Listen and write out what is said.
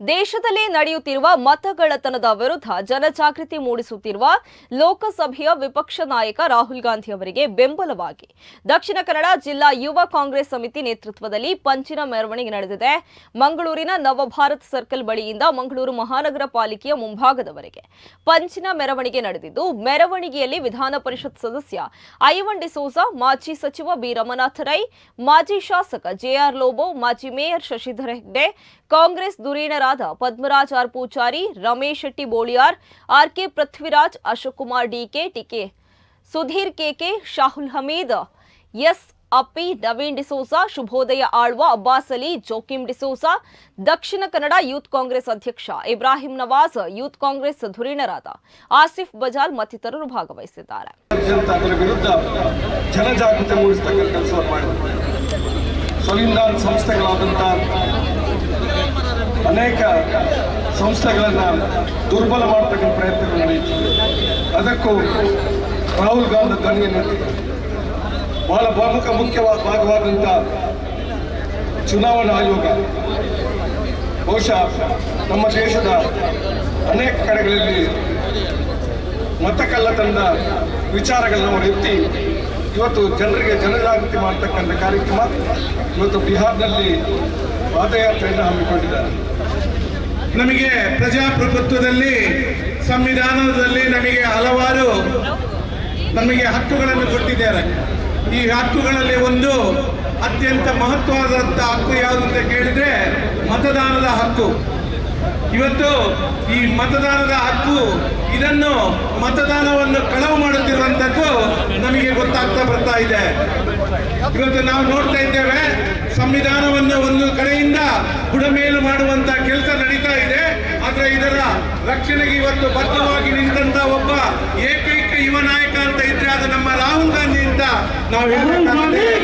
ದೇಶದಲ್ಲಿ ನಡೆಯುತ್ತಿರುವ ಮತಗಳತನದ ವಿರುದ್ಧ ಜನಜಾಗೃತಿ ಮೂಡಿಸುತ್ತಿರುವ ಲೋಕಸಭೆಯ ವಿಪಕ್ಷ ನಾಯಕ ರಾಹುಲ್ ಗಾಂಧಿ ಅವರಿಗೆ ಬೆಂಬಲವಾಗಿ. ದಕ್ಷಿಣ ಕನ್ನಡ ಜಿಲ್ಲಾ ಯುವ ಕಾಂಗ್ರೆಸ್ ಸಮಿತಿ ನೇತೃತ್ವದಲ್ಲಿ ಪಂಚಿನ ಮೆರವಣಿಗೆ ನಡೆದಿದೆ. ಮಂಗಳೂರಿನ ನವಭಾರತ್ ಸರ್ಕಲ್ ಬಳಿಯಿಂದ ಮಂಗಳೂರು ಮಹಾನಗರ ಪಾಲಿಕೆಯ ಮುಂಭಾಗದವರೆಗೆ ಪಂಚಿನ ಮೆರವಣಿಗೆ ನಡೆದಿದ್ದು, ಮೆರವಣಿಗೆಯಲ್ಲಿ ವಿಧಾನ ಪರಿಷತ್ ಸದಸ್ಯ ಐವನ್ ಡಿಸೋಜಾ ಮಾಜಿ ಸಚಿವ ಬಿ ರಮನಾಥ ರೈ, ಮಾಜಿ ಶಾಸಕ ಜೆಆರ್ ಲೋಬೋ, ಮಾಜಿ mayor Shashidhara Hegde, Congress ಧುರೀಣರಾದ Padmaraj R Poojary Ramesh Shetty Boliyar RK Prithviraj Ashok Kumar DK TK Sudhir KK Shahul Hameed S Appi Naveen D'Souza ಶುಭೋದಯ ಆಳ್ವ ಅಬ್ಬಾಸ್ ಅಲಿ ಜೋಕಿಂ ಡಿಸೋಜಾ ದಕ್ಷಿಣ ಕನ್ನಡ ಯೂತ್ ಕಾಂಗ್ರೆಸ್ ಅಧ್ಯಕ್ಷ ಇಬ್ರಾಹಿಂ ನವಾಜ್ ಯೂತ್ ಕಾಂಗ್ರೆಸ್ ಧುರೀಣರಾದ ಆಸಿಫ್ ಬಜಾಲ್ ಮತ್ತಿತರರು ಭಾಗವಹಿಸಿದ್ದಾರೆ ಅಂತ ಅದರ ವಿರುದ್ಧ ಜನಜಾಗೃತಿ ಮೂಡಿಸ್ತಕ್ಕಂಥ ಕೆಲಸವನ್ನು ಮಾಡಿದ್ದಾರೆ ಸ್ವಲಿಂದಾನ್ ಸಂಸ್ಥೆಗಳಾದಂಥ ಅನೇಕ ಸಂಸ್ಥೆಗಳನ್ನು ದುರ್ಬಲ ಮಾಡತಕ್ಕಂಥ ಪ್ರಯತ್ನಗಳು ನಡೆಯುತ್ತಿವೆ. ಅದಕ್ಕೂ ರಾಹುಲ್ ಗಾಂಧಿ ಧ್ವನಿಯನ್ನು ಬಹಳ ಪ್ರಮುಖ ಮುಖ್ಯವಾದ ಭಾಗವಾದಂಥ ಚುನಾವಣಾ ಆಯೋಗ. ಬಹುಶಃ ನಮ್ಮ ದೇಶದ ಅನೇಕ ಕಡೆಗಳಲ್ಲಿ ಮತಕಳ್ಳತನದ ವಿಚಾರಗಳನ್ನ ಅವರು ಎತ್ತಿ ಇವತ್ತು ಜನರಿಗೆ ಜನಜಾಗೃತಿ ಮಾಡ್ತಕ್ಕಂಥ ಕಾರ್ಯಕ್ರಮ ಇವತ್ತು ಬಿಹಾರ್ನಲ್ಲಿ ಪಾದಯಾತ್ರೆಯನ್ನು ಹಮ್ಮಿಕೊಂಡಿದ್ದಾರೆ. ನಮಗೆ ಪ್ರಜಾಪ್ರಭುತ್ವದಲ್ಲಿ, ಸಂವಿಧಾನದಲ್ಲಿ ನಮಗೆ ಹಲವಾರು ನಮಗೆ ಹಕ್ಕುಗಳನ್ನು ಕೊಟ್ಟಿದ್ದಾರೆ. ಈ ಹಕ್ಕುಗಳಲ್ಲಿ ಒಂದು ಅತ್ಯಂತ ಮಹತ್ವವಾದಂಥ ಹಕ್ಕು ಯಾವುದು ಅಂತ ಕೇಳಿದ್ರೆ ಮತದಾನದ ಹಕ್ಕು. ಇವತ್ತು ಈ ಮತದಾನದ ಹಕ್ಕು, ಇದನ್ನು ಮತದಾನವನ್ನು ಕಳವು ಮಾಡುತ್ತಿರುವಂಥದ್ದು ನಮಗೆ ಗೊತ್ತಾಗ್ತಾ ಬರ್ತಾ ಇದೆ. ಇವತ್ತು ನಾವು ನೋಡ್ತಾ ಇದ್ದೇವೆ, ಸಂವಿಧಾನವನ್ನು ಒಂದು ಕಡೆಯಿಂದ ಬುಡಮೇಲು ಮಾಡುವಂತ ಇದರ ರಕ್ಷಣೆಗೆ ಇವತ್ತು ಬದ್ಧವಾಗಿ ನಿಂತ ಒಬ್ಬ ಏಕೈಕ ಯುವ ನಾಯಕ ಅಂತ ಇದ್ರೆ ಅದು ನಮ್ಮ ರಾಹುಲ್ ಗಾಂಧಿ ಅಂತ ನಾವು ಹೇಳ್ಬೇಕಾಗ್ತದೆ.